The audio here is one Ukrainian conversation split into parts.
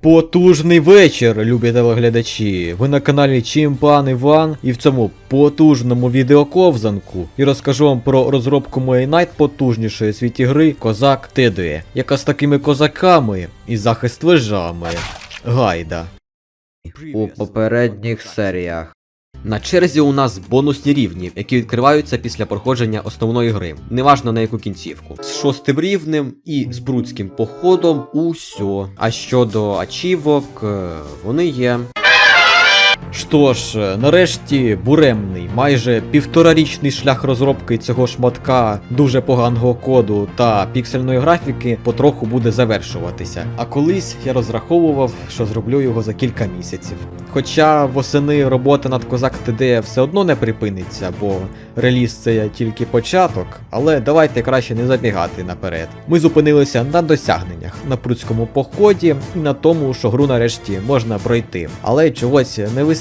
Потужний вечір, любі телеглядачі. Ви на каналі Чімпан Іван і в цьому потужному відеоковзанку і розкажу вам про розробку моєї найпотужнішої світі гри Козак Тедує, яка з такими козаками і захист вежами. Гайда. у попередніх серіях. На черзі у нас бонусні рівні, які відкриваються після проходження основної гри, неважно на яку кінцівку. З шостим рівнем і з брудським походом усьо. А щодо ачівок, е, вони є. Що ж, нарешті буремний, майже півторарічний шлях розробки цього шматка дуже поганого коду та піксельної графіки потроху буде завершуватися. А колись я розраховував, що зроблю його за кілька місяців. Хоча восени робота над Козак ТД все одно не припиниться, бо реліз це тільки початок, але давайте краще не забігати наперед. Ми зупинилися на досягненнях, на прудському поході і на тому, що гру нарешті можна пройти. Але чогось не вистачає.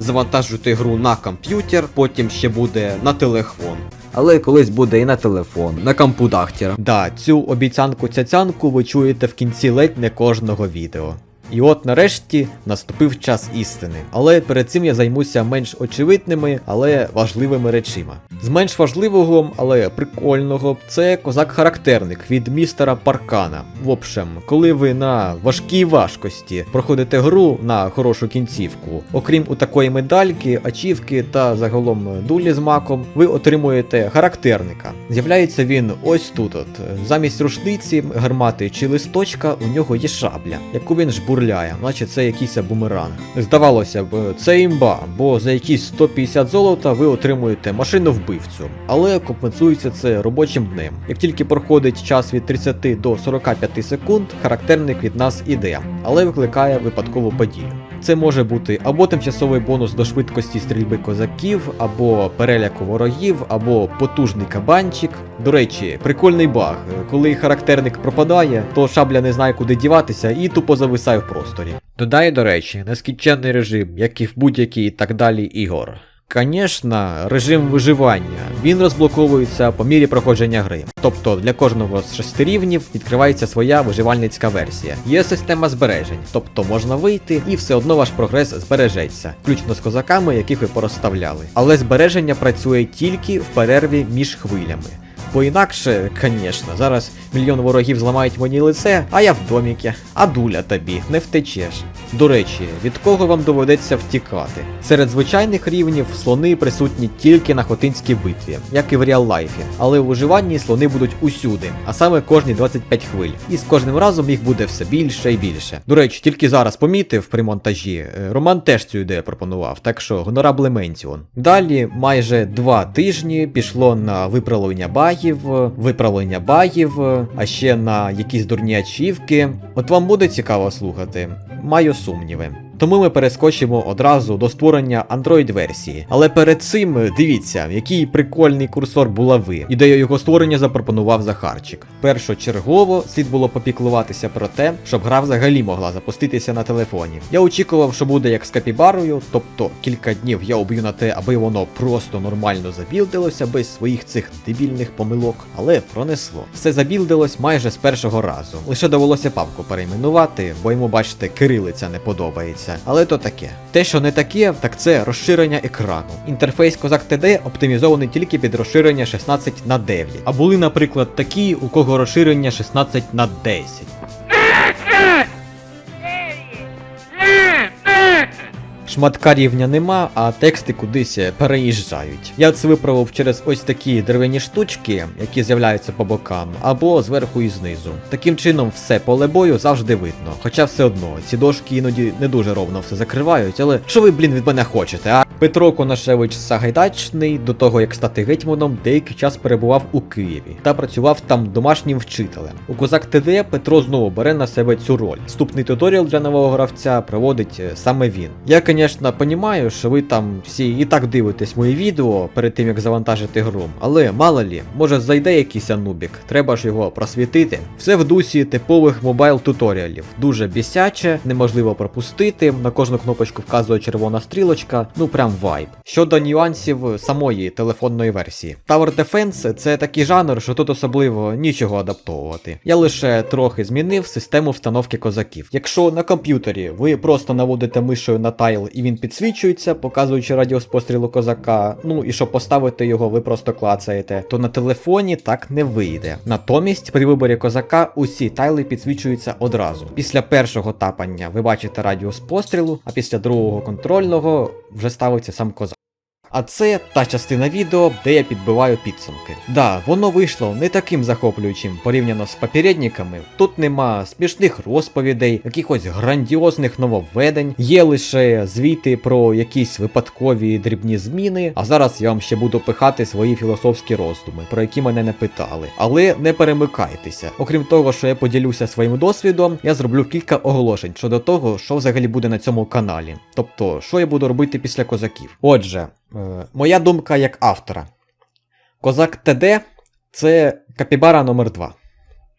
Завантажити гру на комп'ютер, потім ще буде на телефон. Але колись буде і на телефон, на компудахтір. Да, цю обіцянку цяцянку ви чуєте в кінці ледь не кожного відео. І от нарешті наступив час істини. Але перед цим я займуся менш очевидними, але важливими речима. З менш важливого, але прикольного, це козак-характерник від містера Паркана. В общем, коли ви на важкій важкості проходите гру на хорошу кінцівку, окрім у такої медальки, ачівки та загалом дулі з маком, ви отримуєте характерника. З'являється він ось тут. От замість рушниці, гармати чи листочка у нього є шабля, яку він жбурляє, наче це якийсь бумеранг. Здавалося б, це імба, бо за якісь 150 золота ви отримуєте машину вбивцю, але компенсується це робочим днем. Як тільки проходить час від 30 до 45 секунд, характерник від нас іде, але викликає випадкову подію. Це може бути або тимчасовий бонус до швидкості стрільби козаків, або переляку ворогів, або потужний кабанчик. До речі, прикольний баг. Коли характерник пропадає, то шабля не знає, куди діватися і тупо зависає в просторі. Додає, до речі, нескінченний режим, як і в будь-якій так далі ігор. Звісно, режим виживання. Він розблоковується по мірі проходження гри. Тобто для кожного з шести рівнів відкривається своя виживальницька версія. Є система збережень, тобто можна вийти і все одно ваш прогрес збережеться, включно з козаками, яких ви порозставляли. Але збереження працює тільки в перерві між хвилями. Бо інакше, звісно, зараз мільйон ворогів зламають мені лице, а я в доміки, а дуля тобі не втечеш. До речі, від кого вам доведеться втікати? Серед звичайних рівнів слони присутні тільки на Хотинській битві, як і в реал-лайфі, але у виживанні слони будуть усюди, а саме кожні 25 хвиль. І з кожним разом їх буде все більше і більше. До речі, тільки зараз помітив при монтажі, е, Роман теж цю ідею пропонував, так що гонорабле Менціон. Далі майже два тижні пішло на виправлення багів, виправлення багів, а ще на якісь дурні ачівки. От вам буде цікаво слухати? Маю сумніви. Тому ми перескочимо одразу до створення Android-версії. Але перед цим е, дивіться, який прикольний курсор булави. Ідею його створення запропонував Захарчик. Першочергово слід було попіклуватися про те, щоб гра взагалі могла запуститися на телефоні. Я очікував, що буде як з капібарою, тобто кілька днів я об'ю на те, аби воно просто нормально забілдилося без своїх цих дебільних помилок, але пронесло. Все забілдилось майже з першого разу. Лише довелося папку перейменувати, бо йому, бачите, кирилиця не подобається. Але то таке. Те, що не таке, так це розширення екрану. Інтерфейс Козак ТД оптимізований тільки під розширення 16 на 9. А були, наприклад, такі, у кого розширення 16 на 10. Шматка рівня нема, а тексти кудись переїжджають. Я це виправив через ось такі дерев'яні штучки, які з'являються по бокам, або зверху і знизу. Таким чином, все поле бою завжди видно. Хоча все одно, ці дошки іноді не дуже ровно все закривають, але що ви, блін, від мене хочете, а? Петро Конашевич Сагайдачний, до того як стати гетьманом, деякий час перебував у Києві та працював там домашнім вчителем. У Козак ТД Петро знову бере на себе цю роль. Вступний туторіал для нового гравця проводить е, саме він. Я, звісно, звісно, розумію, що ви там всі і так дивитесь мої відео перед тим, як завантажити гру, але мало лі, може зайде якийсь анубік, треба ж його просвітити. Все в дусі типових мобайл туторіалів. Дуже бісяче, неможливо пропустити. На кожну кнопочку вказує червона стрілочка, ну прям вайб. Щодо нюансів самої телефонної версії. Tower Defense це такий жанр, що тут особливо нічого адаптовувати. Я лише трохи змінив систему встановки козаків. Якщо на комп'ютері ви просто наводите мишею на тайл і він підсвічується, показуючи радіус пострілу козака, ну і щоб поставити його, ви просто клацаєте, то на телефоні так не вийде. Натомість при виборі козака усі тайли підсвічуються одразу. Після першого тапання ви бачите радіус пострілу, а після другого контрольного вже ставиться сам козак. А це та частина відео, де я підбиваю підсумки. Да, воно вийшло не таким захоплюючим порівняно з попередниками. Тут нема смішних розповідей, якихось грандіозних нововведень, є лише звіти про якісь випадкові дрібні зміни. А зараз я вам ще буду пихати свої філософські роздуми, про які мене не питали. Але не перемикайтеся. Окрім того, що я поділюся своїм досвідом, я зроблю кілька оголошень щодо того, що взагалі буде на цьому каналі. Тобто, що я буду робити після козаків. Отже. Е, Моя думка як автора. Козак ТД це капібара номер 2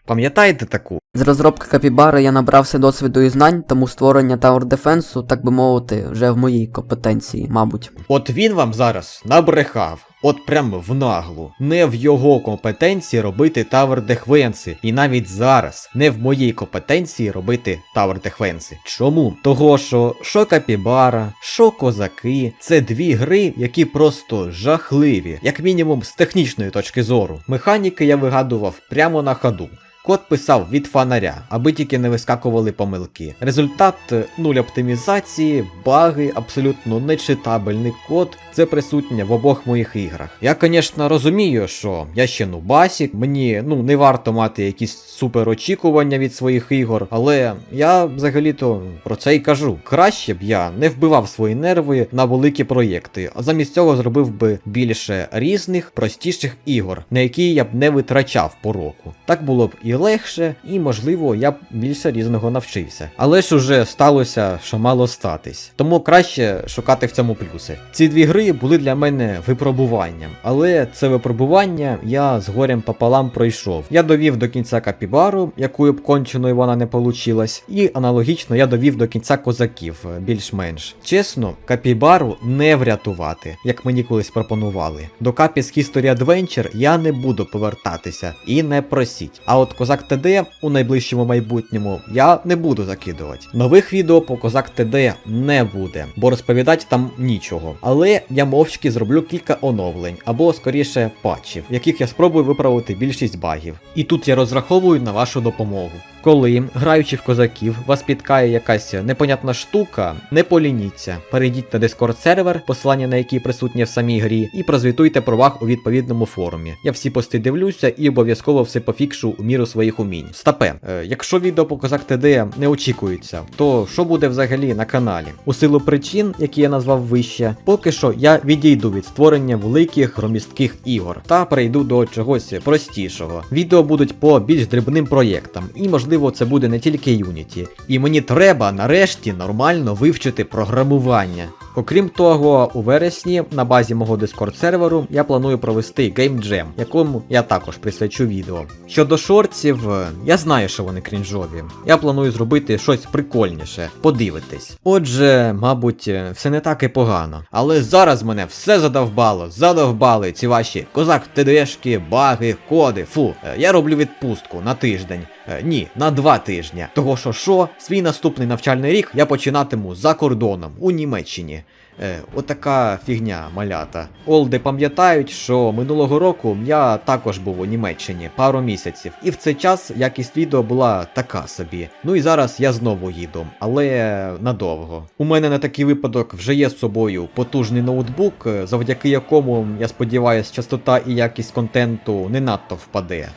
Пам'ятаєте таку? З розробки Капібари я набрався досвіду і знань, тому створення Tower Defense, так би мовити, вже в моїй компетенції, мабуть. От він вам зараз набрехав. От прям в наглу. Не в його компетенції робити тавер дехвенси. І навіть зараз не в моїй компетенції робити тавер дехвенси. Чому? Того, що що Капібара, що козаки це дві гри, які просто жахливі, як мінімум з технічної точки зору. Механіки я вигадував прямо на ходу. Код писав від фонаря, аби тільки не вискакували помилки. Результат е, нуль оптимізації, баги, абсолютно нечитабельний код. Це присутнє в обох моїх іграх. Я, звісно, розумію, що я ще нубасік, мені ну не варто мати якісь супер очікування від своїх ігор, але я взагалі-то про це і кажу. Краще б я не вбивав свої нерви на великі проєкти, а замість цього зробив би більше різних, простіших ігор, на які я б не витрачав по року. Так було б і легше, і можливо я б більше різного навчився. Але ж уже сталося, що мало статись. Тому краще шукати в цьому плюси. Ці дві гри були для мене випробуванням, але це випробування я з горем пополам пройшов. Я довів до кінця капібару, якою б конченою вона не получилась, і аналогічно я довів до кінця козаків, е, більш-менш. Чесно, капібару не врятувати, як мені колись пропонували. До Капіс History Adventure я не буду повертатися і не просіть. А от Козак ТД у найближчому майбутньому я не буду закидувати. Нових відео по Козак ТД не буде, бо розповідати там нічого. Але я мовчки зроблю кілька оновлень, або скоріше патчів, в яких я спробую виправити більшість багів. І тут я розраховую на вашу допомогу. Коли, граючи в козаків, вас спіткає якась непонятна штука, не полініться. Перейдіть на Discord сервер, посилання на який присутнє в самій грі, і прозвітуйте про баг у відповідному форумі. Я всі пости дивлюся і обов'язково все пофікшу у міру своїх умінь. Стапе, е, якщо відео по козак ТД не очікується, то що буде взагалі на каналі? У силу причин, які я назвав вище, поки що я відійду від створення великих громістких ігор та перейду до чогось простішого. Відео будуть по більш дрібним проєктам, і можливо це буде не тільки Unity. І мені треба нарешті нормально вивчити програмування. Окрім того, у вересні на базі мого Discord серверу я планую провести Jam, якому я також присвячу відео. Щодо шортів, я знаю, що вони крінжові. Я планую зробити щось прикольніше, подивитись. Отже, мабуть, все не так і погано. Але зараз мене все задовбало, задовбали ці ваші козак ТДшки, баги, коди. Фу, е, я роблю відпустку на тиждень. Е, Ні, на два тижні. Того що що, свій наступний навчальний рік я починатиму за кордоном у Німеччині. Е, отака фігня малята. Олди пам'ятають, що минулого року я також був у Німеччині пару місяців, і в цей час якість відео була така собі. Ну і зараз я знову їду, але надовго. У мене на такий випадок вже є з собою потужний ноутбук, е, завдяки якому, я сподіваюся, частота і якість контенту не надто впаде.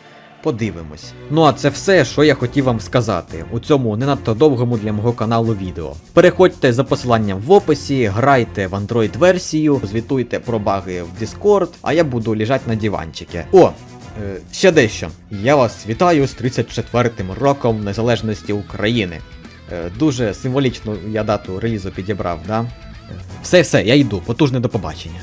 Подивимось. Ну а це все, що я хотів вам сказати у цьому не надто довгому для мого каналу відео. Переходьте за посиланням в описі, грайте в Android версію, звітуйте про баги в Discord, а я буду лежати на диванчики. О! е, Ще дещо. Я вас вітаю з 34-м роком незалежності України. Е, Дуже символічну я дату релізу підібрав, да? Все, все, я йду, потужне до побачення.